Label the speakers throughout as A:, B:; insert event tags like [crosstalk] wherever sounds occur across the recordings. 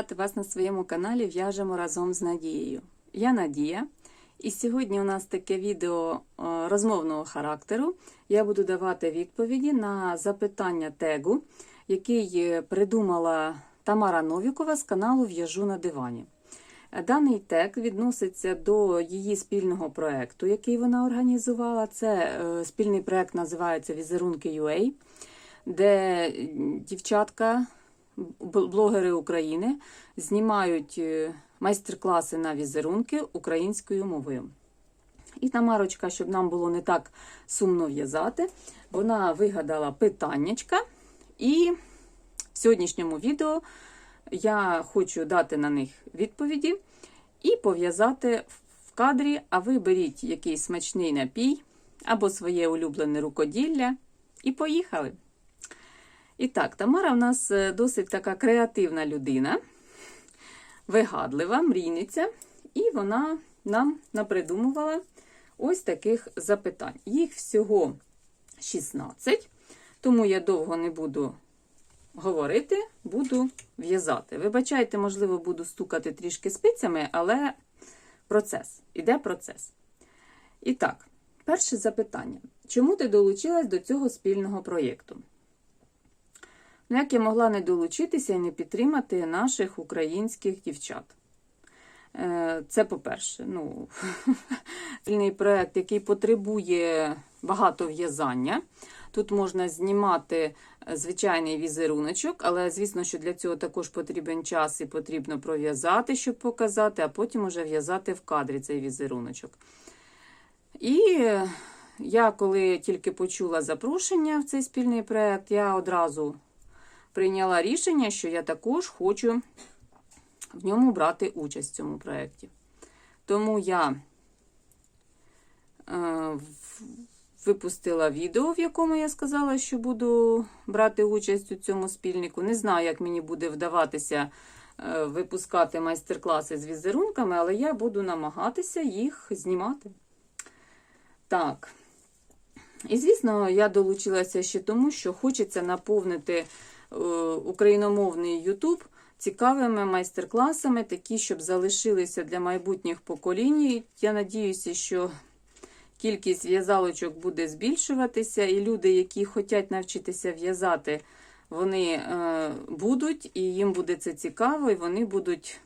A: вітати вас на своєму каналі В'яжемо разом з Надією. Я Надія, і сьогодні у нас таке відео е, розмовного характеру. Я буду давати відповіді на запитання тегу, який е, придумала Тамара Новікова з каналу В'яжу на дивані. Е, Даний тег відноситься до її спільного проєкту, який вона організувала. Це спільний проєкт називається Візерунки UA, де дівчатка блогери України знімають е, майстер-класи на візерунки українською мовою. І Тамарочка, щоб нам було не так сумно в'язати, вона вигадала питаннячка. І в сьогоднішньому відео я хочу дати на них відповіді і пов'язати в кадрі, а ви беріть якийсь смачний напій або своє улюблене рукоділля, і поїхали! І так, Тамара в нас е, досить така креативна людина, вигадлива, мрійниця, і вона нам напридумувала ось таких запитань. Їх всього 16, тому я довго не буду говорити, буду в'язати. Вибачайте, можливо, буду стукати трішки спицями, але процес. Іде процес. І так, перше запитання. Чому ти долучилась до цього спільного проєкту? Як я могла не долучитися і не підтримати наших українських дівчат? Е, Це по-перше, ну, [laughs] спільний проєкт, який потребує багато в'язання. Тут можна знімати звичайний візеруночок, але звісно, що для цього також потрібен час і потрібно пров'язати, щоб показати, а потім уже в'язати в кадрі цей візеруночок. І я, коли тільки почула запрошення в цей спільний проєкт, я одразу прийняла рішення, що я також хочу в ньому брати участь в цьому проєкті. Тому я е, випустила відео, в якому я сказала, що буду брати участь у цьому спільнику. Не знаю, як мені буде вдаватися е, випускати майстер-класи з візерунками, але я буду намагатися їх знімати. Так. І, звісно, я долучилася ще тому, що хочеться наповнити україномовний YouTube цікавими майстер-класами, такі, щоб залишилися для майбутніх поколінь. Я надіюся, що кількість в'язалочок буде збільшуватися, і люди, які хочуть навчитися в'язати, вони е, будуть, і їм буде це цікаво, і вони будуть.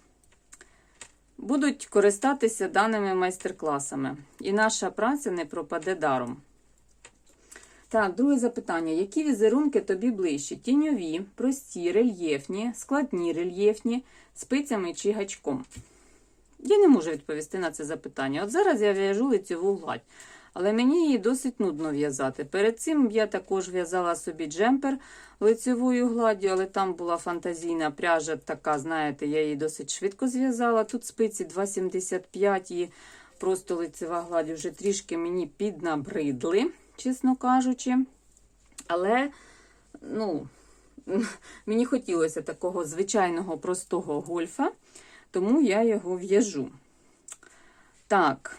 A: Будуть користатися даними майстер-класами. І наша праця не пропаде даром. Так, друге запитання. Які візерунки тобі ближчі? Тіньові, прості, рельєфні, складні рельєфні, спицями чи гачком? Я не можу відповісти на це запитання. От зараз я в'яжу лицьову гладь, але мені її досить нудно в'язати. Перед цим я також в'язала собі джемпер лицьовою гладдю, але там була фантазійна пряжа, така, знаєте, я її досить швидко зв'язала. Тут спиці 2,75 і просто лицева гладь вже трішки мені піднабридли чесно кажучи. Але, ну, [laughs] мені хотілося такого звичайного простого гольфа, тому я його в'яжу. Так,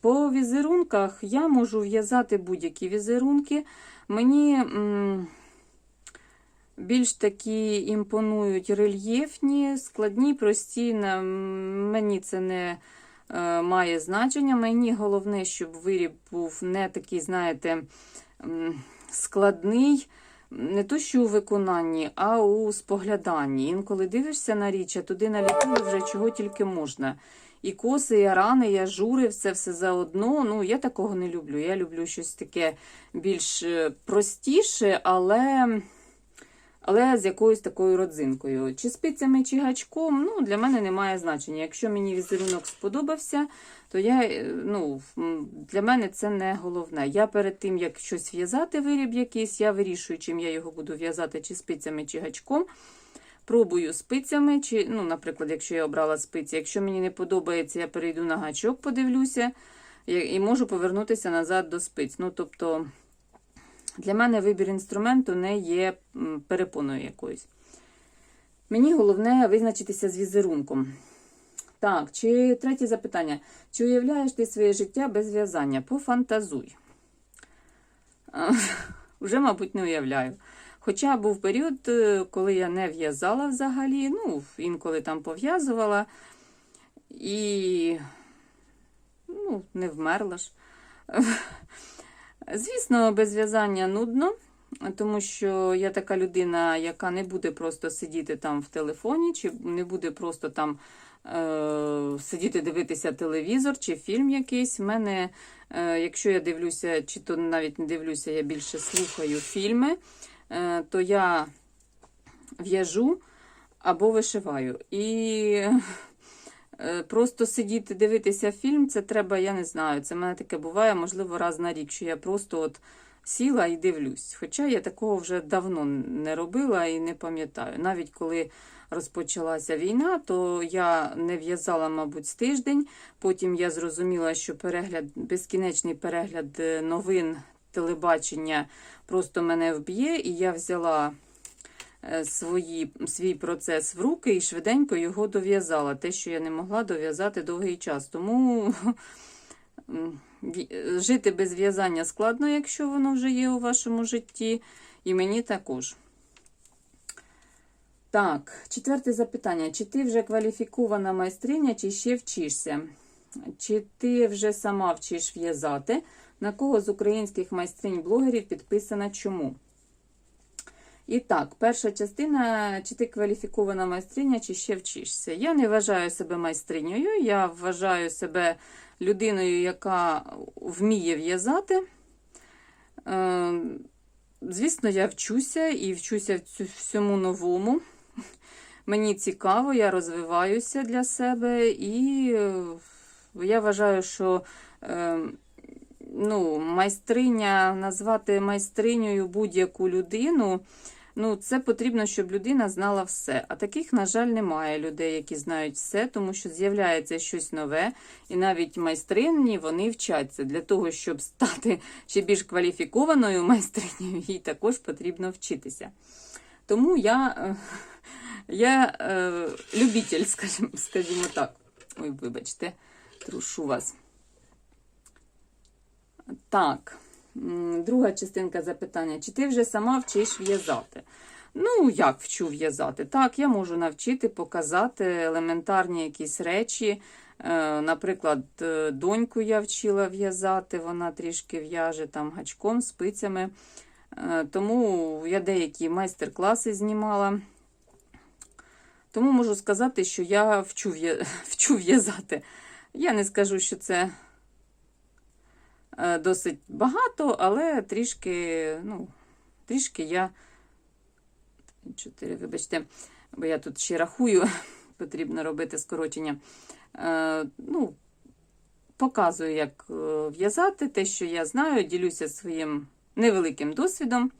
A: по візерунках я можу в'язати будь-які візерунки. Мені більш такі імпонують рельєфні, складні, прості. Мені це не має значення. Мені головне, щоб виріб був не такий, знаєте, складний. Не то, що у виконанні, а у спогляданні. Інколи дивишся на річ, а туди наліпили вже чого тільки можна. І коси, і рани, і ажури, все все заодно. Ну, я такого не люблю. Я люблю щось таке більш е, простіше, але але з якоюсь такою родзинкою. Чи спицями, чи гачком, ну, для мене немає значення. Якщо мені візерунок сподобався, то я, е, ну, для мене це не головне. Я перед тим, як щось в'язати, виріб якийсь, я вирішую, чим я його буду в'язати, чи спицями, чи гачком. Пробую спицями, чи, ну, наприклад, якщо я обрала спиці. Якщо мені не подобається, я перейду на гачок, подивлюся, і можу повернутися назад до спиць. Ну, тобто. Для мене вибір інструменту не є перепоною якоюсь. Мені головне визначитися з візерунком. Так, чи третє запитання. Чи уявляєш ти своє життя без в'язання? Пофантазуй. Уже, мабуть, не уявляю. Хоча був період, е, коли я не в'язала взагалі, ну, інколи там пов'язувала і ну, не вмерла ж. Звісно, без в'язання нудно, тому що я така людина, яка не буде просто сидіти там в телефоні, чи не буде просто там е- сидіти дивитися телевізор чи фільм якийсь. У мене, е- якщо я дивлюся, чи то навіть не дивлюся, я більше слухаю фільми, е- то я в'яжу або вишиваю. І просто сидіти дивитися фільм, це треба, я не знаю. Це в мене таке буває, можливо, раз на рік, що я просто от сіла і дивлюсь. Хоча я такого вже давно не робила і не пам'ятаю. Навіть коли розпочалася війна, то я не в'язала, мабуть, з тиждень. Потім я зрозуміла, що перегляд, безкінечний перегляд е, новин телебачення просто мене вб'є, і я взяла е, свої, свій процес в руки і швиденько його дов'язала. Те, що я не могла дов'язати довгий час. Тому [laughs] жити без в'язання складно, якщо воно вже є у вашому житті. І мені також. Так, четверте запитання. Чи ти вже кваліфікована майстриня, чи ще вчишся? Чи ти вже сама вчиш в'язати? На кого з українських майстринь-блогерів підписана чому? І так, перша частина, чи ти кваліфікована майстриня, чи ще вчишся. Я не вважаю себе майстринею, я вважаю себе людиною, яка вміє в'язати. Е, Звісно, я вчуся і вчуся всьому новому. Мені цікаво, я розвиваюся для себе, і е, я вважаю, що е, ну, майстриня, назвати майстринею будь-яку людину, ну, це потрібно, щоб людина знала все. А таких, на жаль, немає людей, які знають все, тому що з'являється щось нове, і навіть майстрині вони вчаться. Для того, щоб стати ще більш кваліфікованою майстринею, їй також потрібно вчитися. Тому я, е, я е, любитель, скажімо, скажімо так. Ой, вибачте, трушу вас. Так, друга частинка запитання. Чи ти вже сама вчиш в'язати? Ну, як вчу в'язати? Так, я можу навчити, показати елементарні якісь речі. Е, Наприклад, е, доньку я вчила в'язати, вона трішки в'яже там гачком, спицями. Е, Тому я деякі майстер-класи знімала. Тому можу сказати, що я вчу в'я- [laughs] вчу в'язати. Я не скажу, що це досить багато, але трішки, ну, трішки я. Чотири, вибачте, бо я тут ще рахую, [laughs] потрібно робити скорочення. Е, ну, показую, як е, в'язати те, що я знаю, ділюся своїм невеликим досвідом,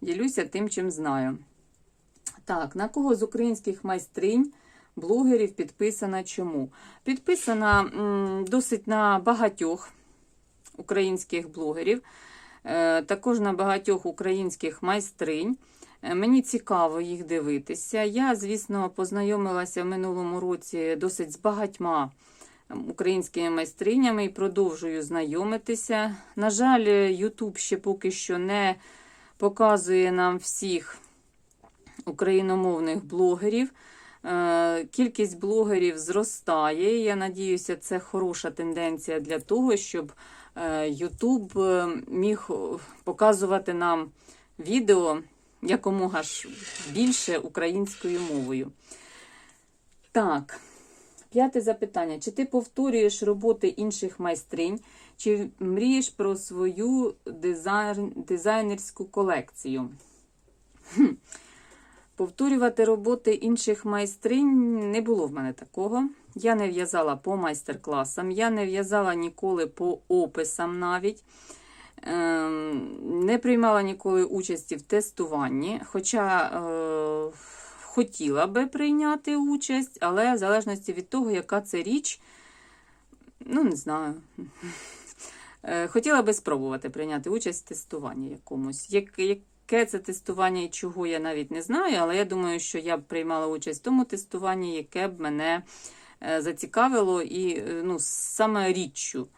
A: ділюся тим, чим знаю. Так, на кого з українських майстринь, блогерів підписана чому? Підписана м, досить на багатьох українських блогерів, е, також на багатьох українських майстринь. Е, Мені цікаво їх дивитися. Я, звісно, познайомилася в минулому році досить з багатьма українськими майстринями і продовжую знайомитися. На жаль, YouTube ще поки що не показує нам всіх україномовних блогерів. Е, Кількість блогерів зростає. Я надіюся, це хороша тенденція для того, щоб е, YouTube е, міг показувати нам відео якомога ж більше українською мовою. Так, п'яте запитання. Чи ти повторюєш роботи інших майстринь, чи мрієш про свою дизайн, дизайнерську колекцію? Хм. Повторювати роботи інших майстринь не було в мене такого. Я не в'язала по майстер-класам, я не в'язала ніколи по описам навіть. Ем, Не приймала ніколи участі в тестуванні, хоча е, хотіла би прийняти участь, але в залежності від того, яка це річ, ну, не знаю. Е, Хотіла би спробувати прийняти участь в тестуванні якомусь. Як, яке це тестування і чого я навіть не знаю, але я думаю, що я б приймала участь в тому тестуванні, яке б мене е, зацікавило і е, ну, саме річчю.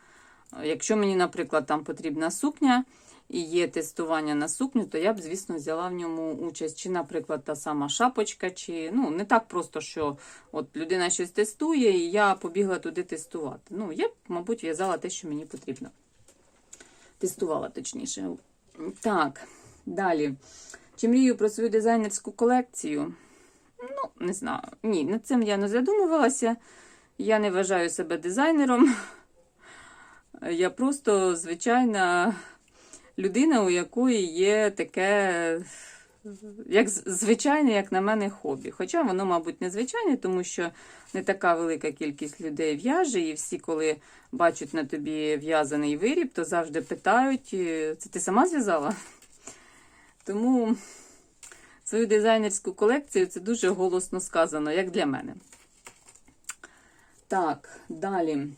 A: Якщо мені, наприклад, там потрібна сукня, і є тестування на сукню, то я б, звісно, взяла в ньому участь. Чи, наприклад, та сама шапочка, чи ну не так просто, що от людина щось тестує, і я побігла туди тестувати. Ну, я б, мабуть, в'язала те, що мені потрібно. Тестувала точніше. Так, далі. Чи мрію про свою дизайнерську колекцію? Ну, не знаю. Ні, над цим я не задумувалася. Я не вважаю себе дизайнером. [laughs] Я просто звичайна людина, у якої є таке, як звичайне, як на мене, хобі. Хоча воно, мабуть, не звичайне, тому що не така велика кількість людей в'яже, і всі, коли бачать на тобі в'язаний виріб, то завжди питають: «Е, це ти сама зв'язала? Тому свою дизайнерську колекцію це дуже голосно сказано, як для мене. Так, далі.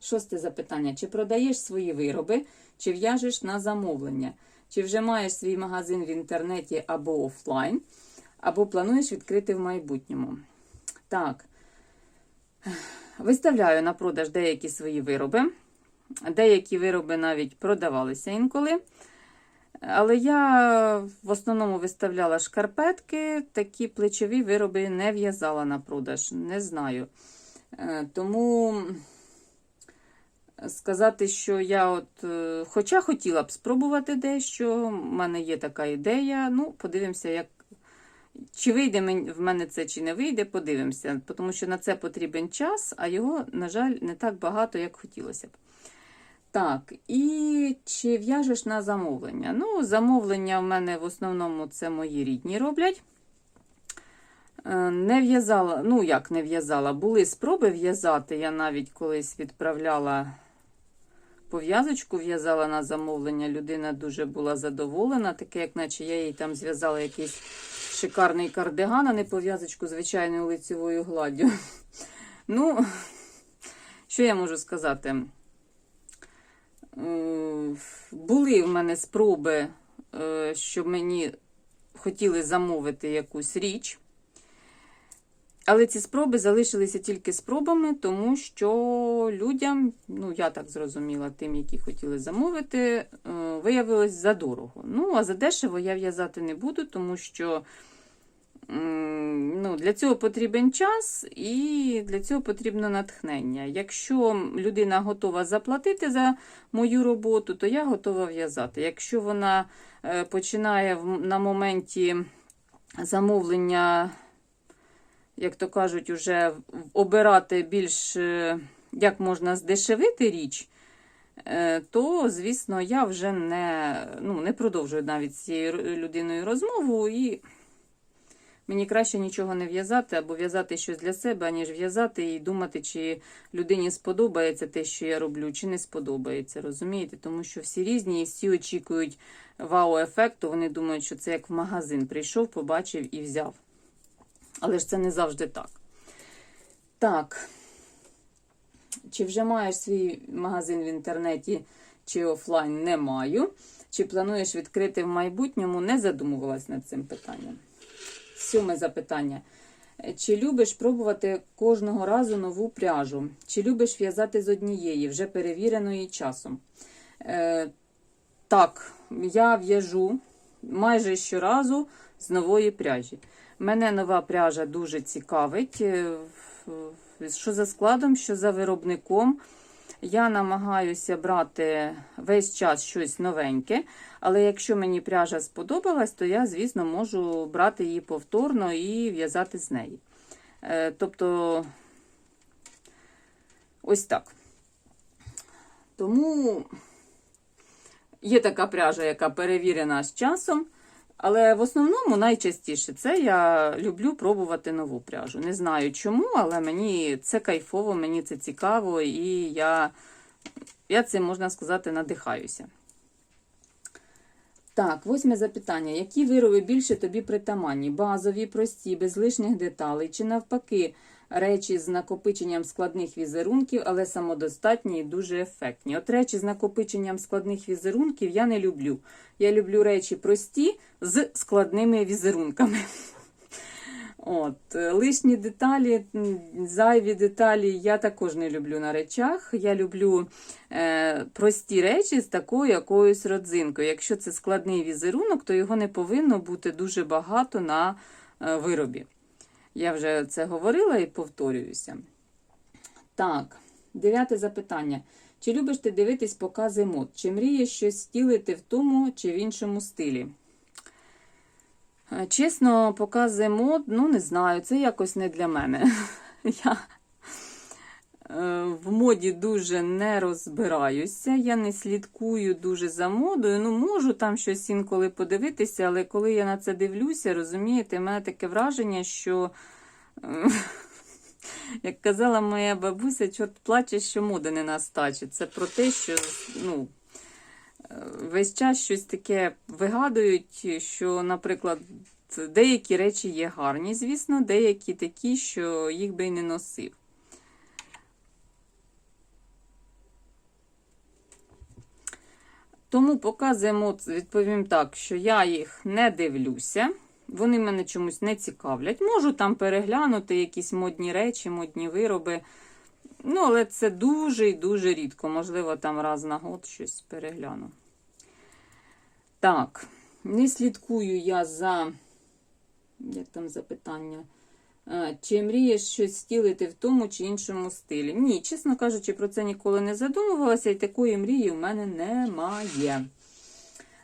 A: Шосте запитання. Чи продаєш свої вироби, чи в'яжеш на замовлення? Чи вже маєш свій магазин в інтернеті або офлайн, або плануєш відкрити в майбутньому? Так. Виставляю на продаж деякі свої вироби. Деякі вироби навіть продавалися інколи. Але я в основному виставляла шкарпетки, такі плечові вироби не в'язала на продаж, не знаю. Е, Тому сказати, що я от, е, хоча хотіла б спробувати дещо, в мене є така ідея. Ну, подивимося, як. Чи вийде в мене це, чи не вийде, подивимося. Тому що на це потрібен час, а його, на жаль, не так багато, як хотілося б. Так, і чи в'яжеш на замовлення? Ну, замовлення в мене в основному це мої рідні роблять. Е, Не в'язала, ну як не в'язала, були спроби в'язати. Я навіть колись відправляла пов'язочку, в'язала на замовлення. Людина дуже була задоволена, таке, як наче я їй там зв'язала якийсь шикарний кардиган, а не пов'язочку звичайною лицевою гладдю. [laughs] Ну, що я можу сказати? Е, Були в мене спроби, е, щоб мені хотіли замовити якусь річ. Але ці спроби залишилися тільки спробами, тому що людям, ну я так зрозуміла, тим, які хотіли замовити, е, виявилось задорого. Ну, а за дешево я в'язати не буду, тому що ну, для цього потрібен час і для цього потрібно натхнення. Якщо людина готова заплатити за мою роботу, то я готова в'язати. Якщо вона е, починає на моменті замовлення як то кажуть, уже обирати більш е, як можна здешевити річ, е, то, звісно, я вже не, ну, не продовжую навіть з цією людиною розмову, і мені краще нічого не в'язати або в'язати щось для себе, аніж в'язати і думати, чи людині сподобається те, що я роблю, чи не сподобається. Розумієте? Тому що всі різні і всі очікують вау-ефекту. Вони думають, що це як в магазин прийшов, побачив і взяв. Але ж це не завжди так. Так. Чи вже маєш свій магазин в інтернеті чи офлайн? Не маю. Чи плануєш відкрити в майбутньому? Не задумувалась над цим питанням. Сьоме запитання. Чи любиш пробувати кожного разу нову пряжу? Чи любиш в'язати з однієї, вже перевіреної часом? Е, так, я в'яжу майже щоразу з нової пряжі. Мене нова пряжа дуже цікавить. е, Що за складом, що за виробником. Я намагаюся брати весь час щось новеньке, але якщо мені пряжа сподобалась, то я, звісно, можу брати її повторно і в'язати з неї. Е, Тобто, ось так. Тому є така пряжа, яка перевірена з часом. Але в основному найчастіше це я люблю пробувати нову пряжу. Не знаю чому, але мені це кайфово, мені це цікаво, і я, я цим, можна сказати, надихаюся. Так, восьме запитання. Які вироби більше тобі притаманні? Базові, прості, без лишніх деталей, чи навпаки, речі з накопиченням складних візерунків, але самодостатні і дуже ефектні. От речі з накопиченням складних візерунків я не люблю. Я люблю речі прості з складними візерунками. От, лишні деталі, зайві деталі я також не люблю на речах. Я люблю е, прості речі з такою якоюсь родзинкою. Якщо це складний візерунок, то його не повинно бути дуже багато на е, виробі. Я вже це говорила і повторююся. Так, дев'яте запитання. Чи любиш ти дивитись покази мод? Чи мрієш щось стілити в тому чи в іншому стилі? Е, Чесно, покази мод, ну не знаю, це якось не для мене. [laughs] Я в моді дуже не розбираюся, я не слідкую дуже за модою. Ну, можу там щось інколи подивитися, але коли я на це дивлюся, розумієте, в мене таке враження, що, е, [laughs] як казала моя бабуся, чорт плаче, що моди не настачить. Це про те, що ну, е, весь час щось таке вигадують, що, наприклад, деякі речі є гарні, звісно, деякі такі, що їх би й не носив. Тому показуємо, відповім так, що я їх не дивлюся. Вони мене чомусь не цікавлять. Можу там переглянути якісь модні речі, модні вироби. Ну, але це дуже і дуже рідко. Можливо, там раз на год щось перегляну. Так, не слідкую я за. Як там запитання? Чи мрієш щось стілити в тому чи іншому стилі? Ні, чесно кажучи, про це ніколи не задумувалася, і такої мрії в мене немає.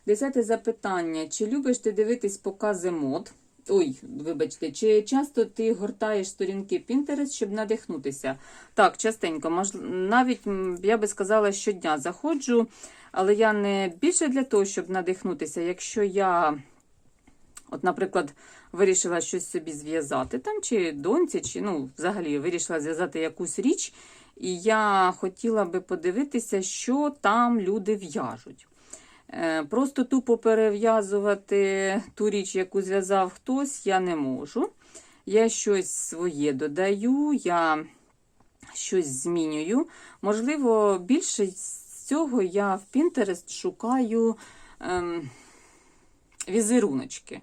A: Десяте запитання. Чи любиш ти дивитись покази мод? Ой, вибачте, чи часто ти гортаєш сторінки Pinterest, щоб надихнутися? Так, частенько. Навіть я би сказала, щодня заходжу, але я не більше для того, щоб надихнутися. Якщо я, от, наприклад, вирішила щось собі зв'язати, там, чи доньці, чи ну, взагалі вирішила зв'язати якусь річ, і я хотіла би подивитися, що там люди в'яжуть. Е, Просто тупо перев'язувати ту річ, яку зв'язав хтось, я не можу. Я щось своє додаю, я щось змінюю. Можливо, більше з цього я в Pinterest шукаю ем, візеруночки.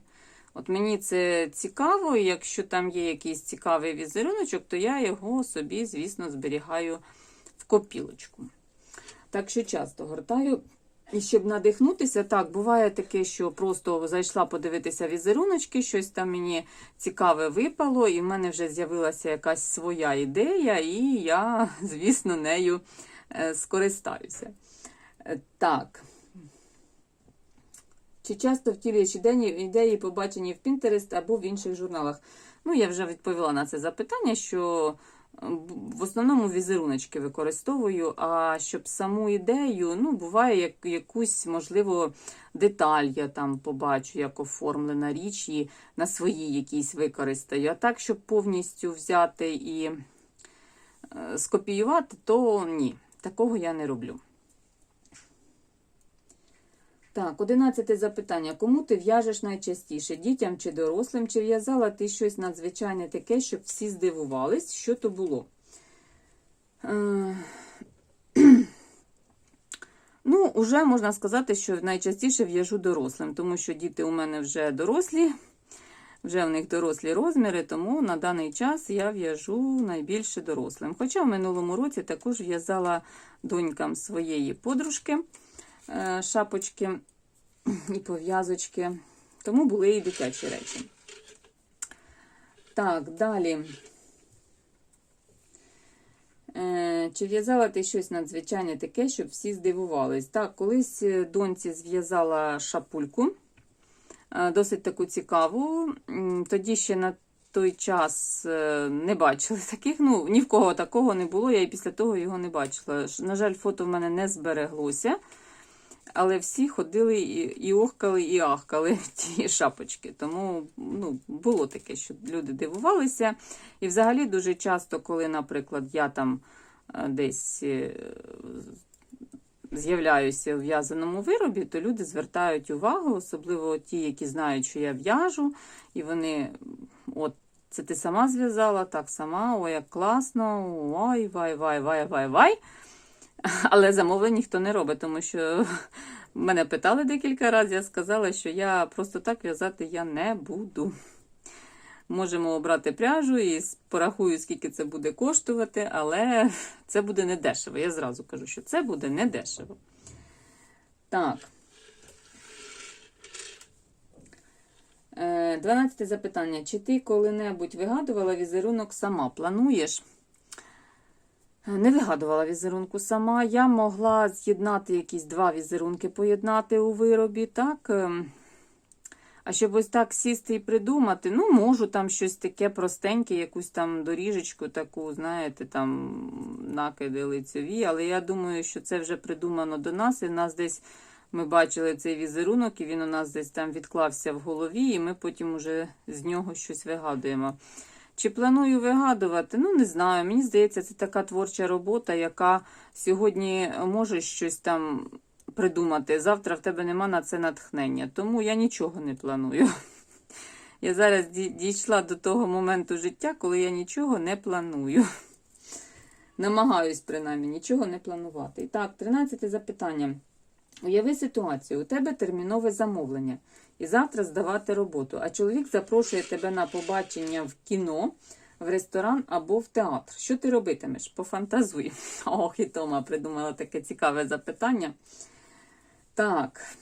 A: От мені це цікаво, і якщо там є якийсь цікавий візеруночок, то я його собі, звісно, зберігаю в копілочку. Так що часто гортаю. І щоб надихнутися, так, буває таке, що просто зайшла подивитися візеруночки, щось там мені цікаве випало, і в мене вже з'явилася якась своя ідея, і я, [laughs] звісно, нею е, скористаюся. Е, Так. Чи часто втілюєш ідеї, побачені в Pinterest або в інших журналах? Ну, я вже відповіла на це запитання, що в основному візеруночки використовую, а щоб саму ідею, ну, буває, як якусь, можливо, деталь я там побачу, як оформлена річ, і на свої якісь використаю. А так, щоб повністю взяти і е, скопіювати, то ні, такого я не роблю. Так, одинадцяте запитання. Кому ти в'яжеш найчастіше? Дітям чи дорослим? Чи в'язала ти щось надзвичайне таке, щоб всі здивувались, що то було? Е, [clears throat] Ну, уже можна сказати, що найчастіше в'яжу дорослим, тому що діти у мене вже дорослі, вже в них дорослі розміри, тому на даний час я в'яжу найбільше дорослим. Хоча в минулому році також в'язала донькам своєї подружки шапочки і пов'язочки, тому були і дитячі речі. Так, далі. Е, Чи в'язала ти щось надзвичайне таке, щоб всі здивувались? Так, колись е, доньці зв'язала шапульку, е, досить таку цікаву. Тоді ще на той час е, не бачили [laughs] таких. Ну, ні в кого такого не було, я і після того його не бачила. На жаль, фото в мене не збереглося. Але всі ходили і, охкали, і ахкали ті шапочки. Тому ну, було таке, що люди дивувалися. І взагалі дуже часто, коли, наприклад, я там е, десь е, з'являюся у в'язаному виробі, то люди звертають увагу, особливо ті, які знають, що я в'яжу, і вони, от, це ти сама зв'язала, так сама, ой, як класно, ой, вай, вай, вай, вай, вай. [laughs] Але замовлень ніхто не робить, тому що [laughs] мене питали декілька разів, я сказала, що я просто так в'язати я не буду. Можемо обрати пряжу і порахую, скільки це буде коштувати, але [laughs] це буде не дешево. Я зразу кажу, що це буде не дешево. Так. Е, 12 запитання. Чи ти коли-небудь вигадувала візерунок сама? Плануєш? Не вигадувала візерунку сама. Я могла з'єднати якісь два візерунки, поєднати у виробі, так? ем. А щоб ось так сісти і придумати, ну, можу там щось таке простеньке, якусь там доріжечку таку, знаєте, там накиди лицеві, але я думаю, що це вже придумано до нас, і в нас десь ми бачили цей візерунок, і він у нас десь там відклався в голові, і ми потім уже з нього щось вигадуємо. Чи планую вигадувати? Ну, не знаю. Мені здається, це така творча робота, яка сьогодні може щось там придумати. Завтра в тебе нема на це натхнення. Тому я нічого не планую. [laughs] Я зараз дійшла до того моменту життя, коли я нічого не планую. [laughs] Намагаюсь, принаймні, нічого не планувати. І так, 13 запитання. Уяви ситуацію, у тебе термінове замовлення і завтра здавати роботу, а чоловік запрошує тебе на побачення в кіно, в ресторан або в театр. Що ти робитимеш? Пофантазуй. [laughs] Ох, і Тома придумала таке цікаве запитання. Так.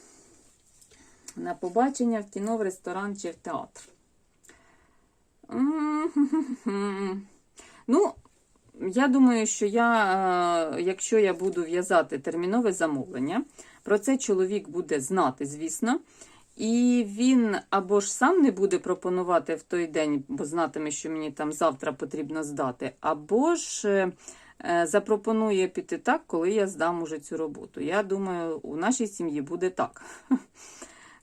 A: На побачення в кіно, в ресторан чи в театр. Ну, я думаю, що я, е, якщо я буду в'язати термінове замовлення, про це чоловік буде знати, звісно. І він або ж сам не буде пропонувати в той день, бо знатиме, що мені там завтра потрібно здати, або ж е, е, запропонує піти так, коли я здам уже цю роботу. Я думаю, у нашій сім'ї буде так.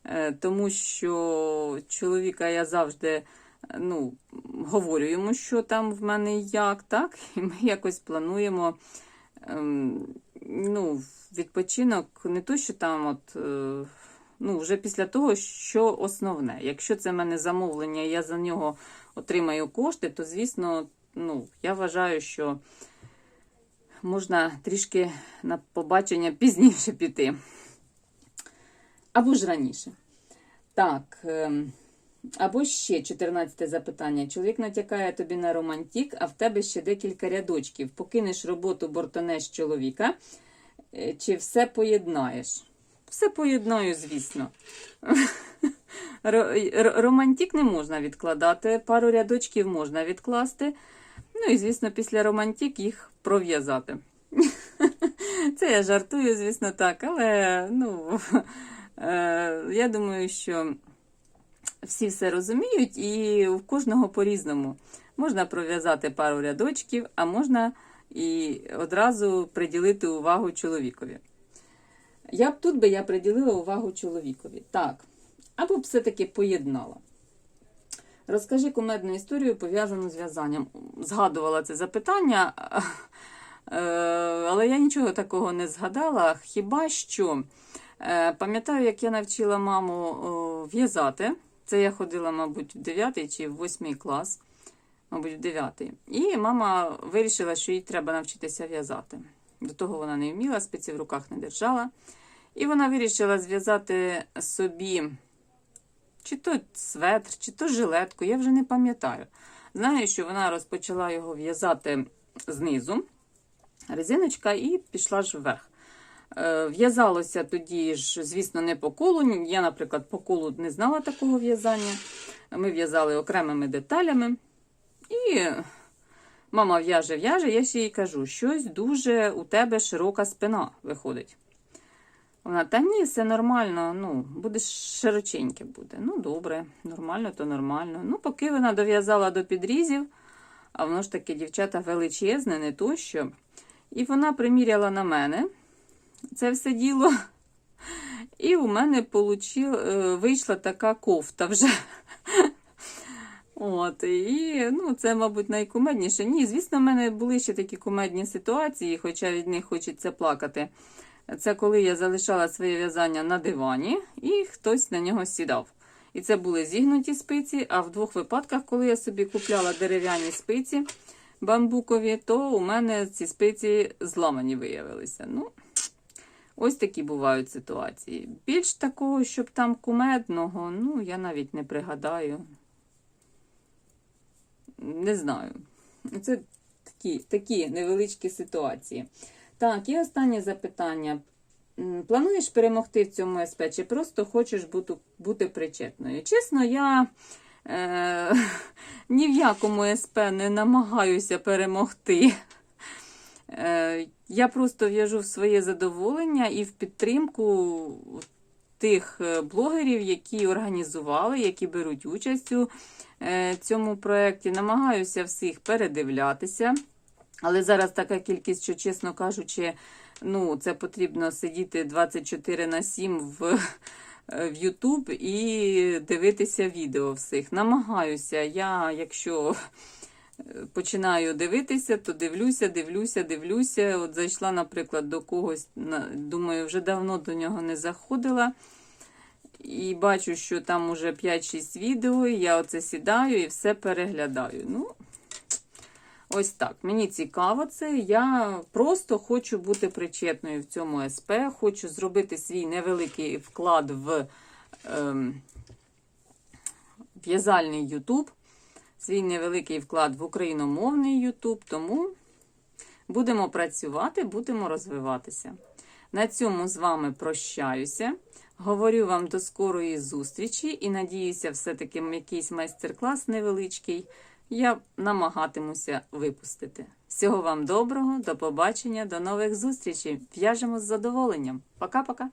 A: Е, Тому що чоловіка я завжди ну, говорю йому, що там в мене як, так? І ми якось плануємо ем, ну, відпочинок не то, що там от. Ну, вже після того, що основне. Якщо це в мене замовлення, я за нього отримаю кошти, то, звісно, ну, я вважаю, що можна трішки на побачення пізніше піти. Або ж раніше. Так. ем, Або ще 14 запитання. Чоловік натякає тобі на романтик, а в тебе ще декілька рядочків. Покинеш роботу, бортанеш чоловіка, е, чи все поєднаєш? Все поєднаю, звісно. Ро- р- Романтик не можна відкладати, пару рядочків можна відкласти. Ну і, звісно, після романтик їх пров'язати. [laughs] Це я жартую, звісно, так, але ну, [laughs] е, я думаю, що всі все розуміють, і у кожного по-різному. Можна пров'язати пару рядочків, а можна і одразу приділити увагу чоловікові. Я б тут би я приділила увагу чоловікові. Так. Або б все-таки поєднала. Розкажи кумедну історію, пов'язану з в'язанням. Згадувала це запитання, [laughs] е, але я нічого такого не згадала. Хіба що е, пам'ятаю, як я навчила маму в'язати. Це я ходила, мабуть, в 9 чи в 8 клас, мабуть, в 9. І мама вирішила, що їй треба навчитися в'язати. До того вона не вміла, спиці в руках не держала. І вона вирішила зв'язати собі чи то светр, чи то жилетку, я вже не пам'ятаю. Знаю, що вона розпочала його в'язати знизу, резиночка, і пішла ж вверх. Е, В'язалося тоді ж, звісно, не по колу. Я, наприклад, по колу не знала такого в'язання. Ми в'язали окремими деталями. І мама в'яже, в'яже, я ще їй кажу, щось дуже у тебе широка спина виходить. Вона, та ні, все нормально, ну, буде широченьке буде. Ну, добре, нормально, то нормально. Ну, поки вона дов'язала до підрізів, а воно ж таки дівчата величезне, не то що. І вона приміряла на мене це все діло. І у мене получил, е, вийшла така кофта вже. От, і ну, це, мабуть, найкумедніше. Ні, звісно, в мене були ще такі кумедні ситуації, хоча від них хочеться плакати. Це коли я залишала своє в'язання на дивані, і хтось на нього сідав. І це були зігнуті спиці, а в двох випадках, коли я собі купляла дерев'яні спиці бамбукові, то у мене ці спиці зламані виявилися. Ну, ось такі бувають ситуації. Більш такого, щоб там кумедного, ну, я навіть не пригадаю. Не знаю. Це такі, такі невеличкі ситуації. Так, і останнє запитання. Плануєш перемогти в цьому СП, чи просто хочеш бути, бути причетною? Чесно, я е, [laughs] ні в якому СП не намагаюся перемогти. Е, я просто в'яжу в своє задоволення і в підтримку тих е, блогерів, які організували, які беруть участь у е, цьому проєкті. Намагаюся всіх передивлятися. Але зараз така кількість, що, чесно кажучи, ну, це потрібно сидіти 24 на 7 в, е, в YouTube і дивитися відео всіх. Намагаюся. Я, якщо е, починаю дивитися, то дивлюся, дивлюся, дивлюся. От зайшла, наприклад, до когось, думаю, вже давно до нього не заходила. І бачу, що там уже 5-6 відео, і я оце сідаю і все переглядаю. Ну, ось так. Мені цікаво це. Я просто хочу бути причетною в цьому СП, хочу зробити свій невеликий вклад в ем, в'язальний Ютуб, свій невеликий вклад в україномовний Ютуб. Тому будемо працювати, будемо розвиватися. На цьому з вами прощаюся. Говорю вам до скорої зустрічі і надіюся, все-таки якийсь майстер-клас невеличкий я намагатимуся випустити. Всього вам доброго, до побачення, до нових зустрічей. В'яжемо з задоволенням. Пока-пока.